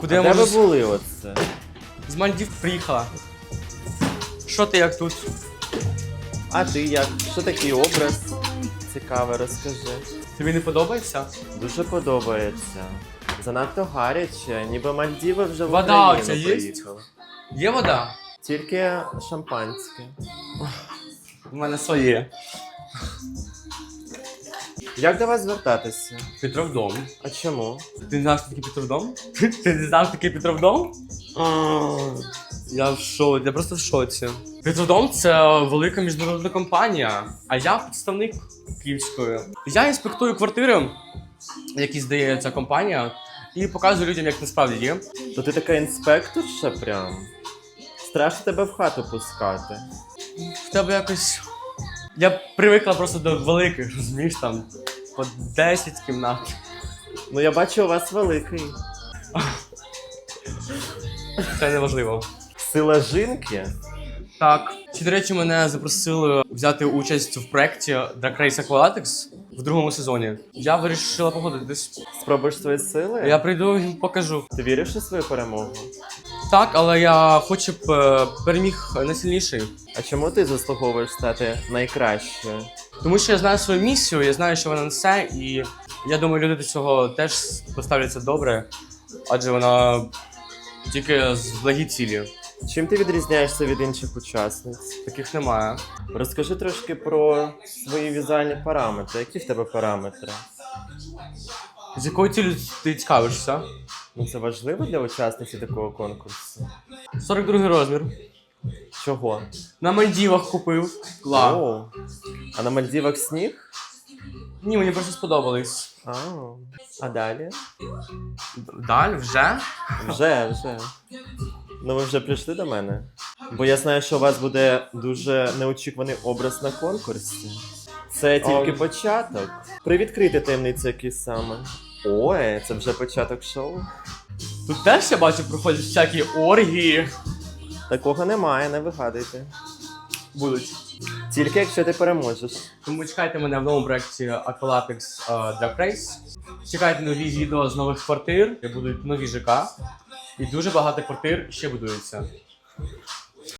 Куди я Де можу ви були оце? з Мальдів приїхала? Що ти як тут? А ти як? Що такий образ? Цікаве, розкажи. Тобі не подобається? Дуже подобається. Занадто гаряче, ніби Мальдіви вже в Вода Україну оця є? приїхали. Є вода? Тільки шампанське. У мене своє. Як до вас звертатися? Петровдом. А чому? Ти не знаєш, що таке Петровдом? Ти не знаєш, що таке Петровдом? Я в шоці, я просто в шоці. Петродом це велика міжнародна компанія, а я представник київської. Я інспектую квартири, які здає ця компанія, і показую людям, як насправді є. То ти така інспекторша прям. Страшно тебе в хату пускати. В тебе якось. Я привикла просто до великих, розумієш, там по 10 кімнат. Ну я бачу, у вас великий. Це неважливо. Сила жінки. Так. Чи, до речі, мене запросили взяти участь в проєкті Drag Race Aquatics в другому сезоні. Я вирішила погодитись. Спробуєш свої сили? Я прийду і покажу. Ти віриш у свою перемогу? Так, але я хочу б е, переміг найсильніший. А чому ти заслуговуєш стати найкращою? Тому що я знаю свою місію, я знаю, що вона несе, і я думаю, люди до цього теж поставляться добре, адже вона тільки з благі цілі. Чим ти відрізняєшся від інших учасниць? Таких немає. Розкажи трошки про свої візуальні параметри. Які в тебе параметри? З якою цілею ти цікавишся? Ну це важливо для учасниці такого конкурсу. 42 розмір. Чого? На Мальдівах купив. Ла. О, а на Мальдівах сніг? Ні, мені просто сподобались. А, а далі? Далі вже? Вже, вже. Ну ви вже прийшли до мене. Бо я знаю, що у вас буде дуже неочікуваний образ на конкурсі. Це тільки Ом. початок. Привідкрити таємницю якісь саме. Ой, це вже початок шоу. Тут теж я бачу проходять всякі оргії. Такого немає, не вигадуйте. Будуть. Тільки якщо ти переможеш. Тому чекайте мене в новому проєкті Aqualatics е, Drag Race. Чекайте нові відео з нових квартир, де будуть нові ЖК. І дуже багато квартир ще будується.